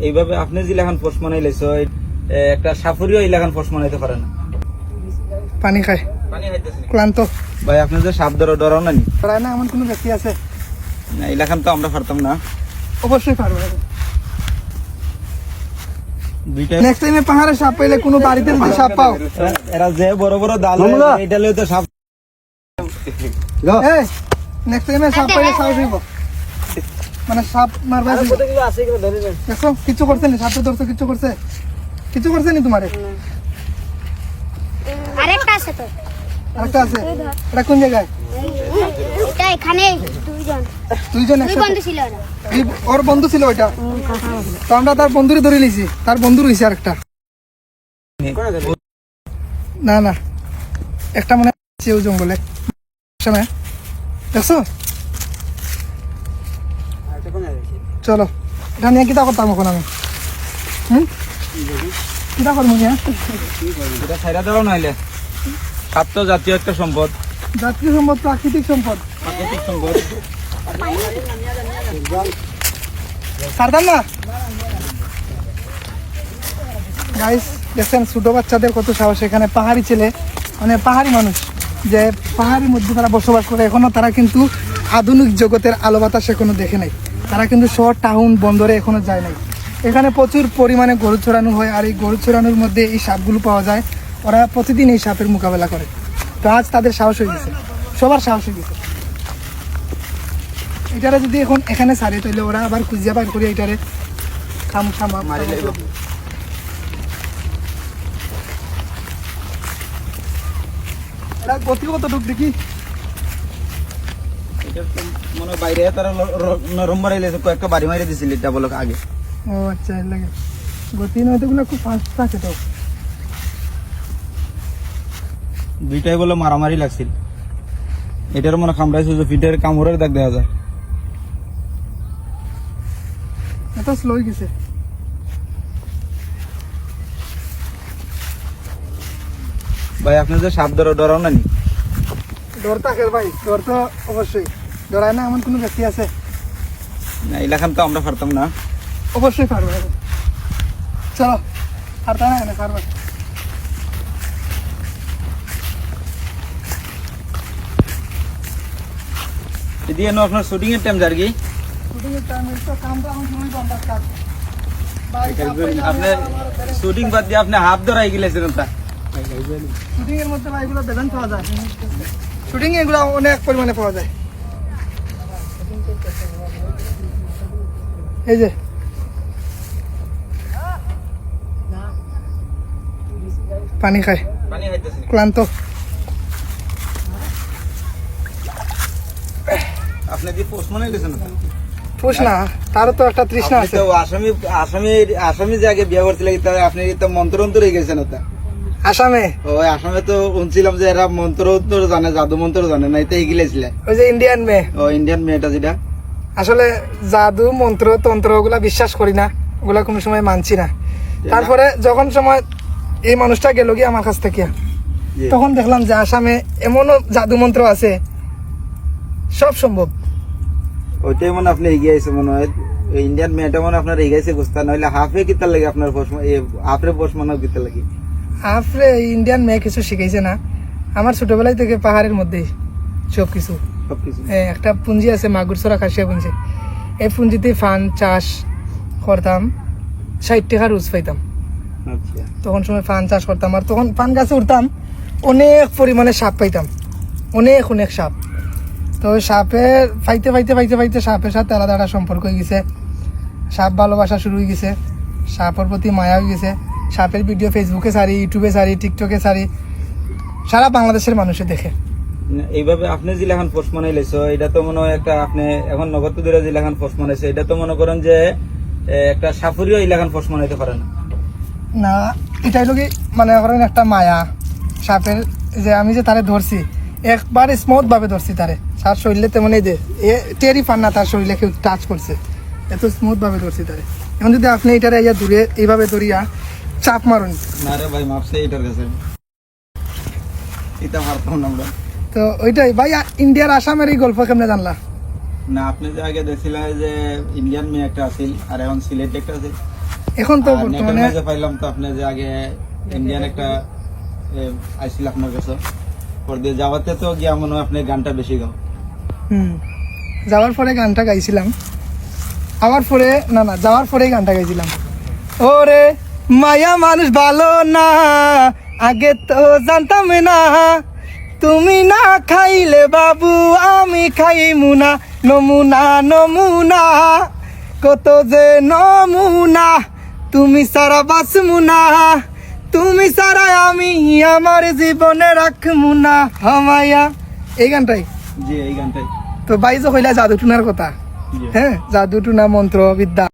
এইভাবে আপনি যে লেখান পোস্ট বানাই লাইছো একটা সাফরিও এই লেখান পোস্ট বানাইতে পারে না। পানি খায়। পানি খাইতেছি। ক্লান্ত। ভাই আপনি যে সাপ ধরো ডরাও না নি? প্রায় না এমন কোনো ব্যক্তি আছে? না এই লেখান তো আমরা পারতাম না। অবশ্যই পারবে। দুইটা নেক্সট টাইমে পাহাড়ে সাপ পাইলে কোনো বাড়িতে যদি সাপ পাও। এরা- যে বড় বড় ডাল এটা সাপ নেক্সট টাইমে সাপ পাইলে সাহস হইব। মানে সাপ মারবা দেখো কিছু করছে নি? সাপে ধরছো কিছু করছে। কিছু করছে নি তোমারে? আরেকটা আছে তো। আরেকটা আছে? এটা কোন জায়গায়? এটা এখানে। দুইজন। দুইজন বন্ধু ছিল ওর। বন্ধু ছিল ওইটা। তো আমরা তার বন্ধুরে ধরে লিছি তার বন্ধু রয়েছে আরেকটা। না না। একটা মনে আছে ওই জঙ্গলে। দেখছ? চলো। এটা নিয়ে কিতা করতাম এখন আমি? হুম? কিতা করব নিয়ে এটা ছাইরা দেওয়া নাইলে। তো জাতীয় একটা সম্পদ। জাতীয় সম্পদ প্রাকৃতিক সম্পদ। প্রাকৃতিক সম্পদ। না? গাইস দেখছেন ছোট বাচ্চাদের কত সাহস। এখানে পাহাড়ি ছেলে মানে পাহাড়ি মানুষ যে পাহাড়ির মধ্যে তারা বসবাস করে। এখনও তারা কিন্তু আধুনিক জগতের আলো বাতাস এখনও দেখে নাই। তারা কিন্তু শহর টাউন বন্দরে এখনও যায় নাই। এখানে প্রচুর পরিমাণে গরু ছড়ানো হয় আর এই গরু ছড়ানোর মধ্যে এই সাপগুলো পাওয়া যায়। ওরা প্রতিদিন এই সাপের মোকাবেলা করে। তো আজ তাদের সাহস হয়ে গেছে। সবার সাহস হয়ে গেছে। এটারে যদি এখন এখানে সারে তাহলে ওরা আবার খুঁজিয়া বাইর করে এটারে খাম খামা মারি লাইব গতি কত ঢুক দেখি। মনে বাইরে তারা নরম মারাই কয়েকটা বাড়ি মারি দিছিল এটা বলো আগে। ও আচ্ছা লাগে। গতি নয়তো খুব ফাস্ট থাকে তো। দুইটাই বলে মারামারি লাগছিল। এটার মনে কামড়াইছে যে ফিটের কামড়ের দাগ দেখা যায়। এত স্লো গেছে। ভাই আপনি যে সাপ ধরো ডরাও না নি? ডর থাকে ভাই ডর তো অবশ্যই। ডরায় না এমন কোনো ব্যক্তি আছে? না এই লেখান তো আমরা পারতাম না। অবশ্যই পারবে। চলো আর তা না এনে পারবে। যদি এনে আপনার শুটিং এর টাইম যার কি? শুটিংয়ের টাইমে তো কামটা এখন শুরুই বন্ধ কাজ আপনি শুটিং বাদ দিয়ে আপনি হাফ ধরাই গেলেছেন তা। শুটিং এর মধ্যে ভাই এগুলো বেতন পাওয়া যায়। শুটিং এগুলো অনেক পরিমাণে পাওয়া যায়। এই যে। পানি খায় ক্লান্ত। আপনি কি পোস্ট মনে গেছেন পুষ না তারও তো একটা তৃষ্ণা আছে। তো আসামি আসামি আসামি যে আগে বিয়ে করতে লাগে তাহলে আপনি তো মন্ত্র অন্তর হয়ে গেছেন ওটা। আসামে? ওই আসামে তো শুনছিলাম যে এরা মন্ত্র জানে জাদু মন্ত্র জানে না এটা এগিলেছিল ওই যে ইন্ডিয়ান মেয়ে। ও ইন্ডিয়ান মেয়েটা যেটা। আসলে জাদু মন্ত্র তন্ত্র ওগুলা বিশ্বাস করি না। ওগুলা কোনো সময় মানছি না। তারপরে যখন সময় এই মানুষটা গেল গিয়ে আমার কাছ থেকে তখন দেখলাম যে আসামে এমনও জাদু মন্ত্র আছে। সব সম্ভব। ওইটাই মনে আপনি এগিয়ে আইছে মনে হয়। ইন্ডিয়ান মেয়েটা মনে আপনার এগিয়েছে গুস্তা নইলে হাফে কিতার লাগে আপনার পোস্ট হাফে পোস্ট মনে কিতার লাগে। আপরে ইন্ডিয়ান মেয়ে কিছু শিখাইছে না। আমার ছোটবেলায় থেকে পাহাড়ের মধ্যে সব কিছু সবকিছু। হ্যাঁ, একটা পুঞ্জি আছে মাগুর মাগুরসরা খাসিয়া পুঞ্জি। এই পুঞ্জিতে ফান চাষ করতাম ষাট টাকা রোজ পাইতাম। আচ্ছা। তখন সময় ফান চাষ করতাম আর তখন ফান গাছে উঠতাম অনেক পরিমাণে সাপ পাইতাম। অনেক অনেক সাপ। তো সাপে ফাইতে ফাইতে পাইতে পাইতে সাপের সাথে আলাদা একটা সম্পর্ক হয়ে গেছে। সাপ ভালোবাসা শুরু হয়ে গেছে। সাপের প্রতি মায়া হয়ে গেছে। সাপের ভিডিও ফেসবুকে সারি ইউটিউবে সারি টিকটকে সারি। সারা বাংলাদেশের মানুষে দেখে। এইভাবে আপনি যে লেখান পোস্ট বানাই লাইছো এটা তো মনে হয় একটা আপনি এখন নগদ ধরে যে লেখান পোস্ট বানাইছে এটা তো মনে করেন যে একটা সাফরিও এই লেখান পোস্ট বানাইতে পারে না। না এটাই লোক মানে করেন একটা মায়া সাপের যে আমি যে তারে ধরছি একবার স্মুথ ভাবে ধরছি তারে তার শরীরে তেমন এই যে এ টেরি পান না তার শরীরে কেউ টাচ করছে এত স্মুথ ভাবে ধরছি তারে। এখন যদি আপনি এটারে ইয়া দূরে এইভাবে ধরিয়া চাপ মারুন। না রে ভাই মাপছে এটার কাছে। এটা পারতাম না আমরা। তো ওইটাই। ভাই ইন্ডিয়ার আসামের এই গল্প কেমনে জানলা? না আপনি যে আগে দেখছিলেন যে ইন্ডিয়ান মেয়ে একটা আছিল আর এখন সিলেট একটা আছে। এখন তো বর্তমানে মাঝে পাইলাম তো আপনি যে আগে ইন্ডিয়ান একটা আইছিল আপনার কাছে। পর দিয়ে যাওয়াতে তো গিয়া মনে হয় আপনি গানটা বেশি গাও। হুম। যাওয়ার পরে গানটা গাইছিলাম। আবার পরে না না যাওয়ার পরে গানটা গাইছিলাম। ওরে মায়া মানুষ ভালো না আগে তো জানতাম না। তুমি না খাইলে বাবু আমি খাই মুনা নমুনা নমুনা কত যে নমুনা। তুমি সারা বাসমুনা তুমি সারা আমি আমার জীবনে রাখমু না। হামায়া এই গানটাই? জি এই গানটাই। তো বাইজো কইলা জাদু টুনার কথা। হ্যাঁ জাদু টুনা মন্ত্র বিদ্যা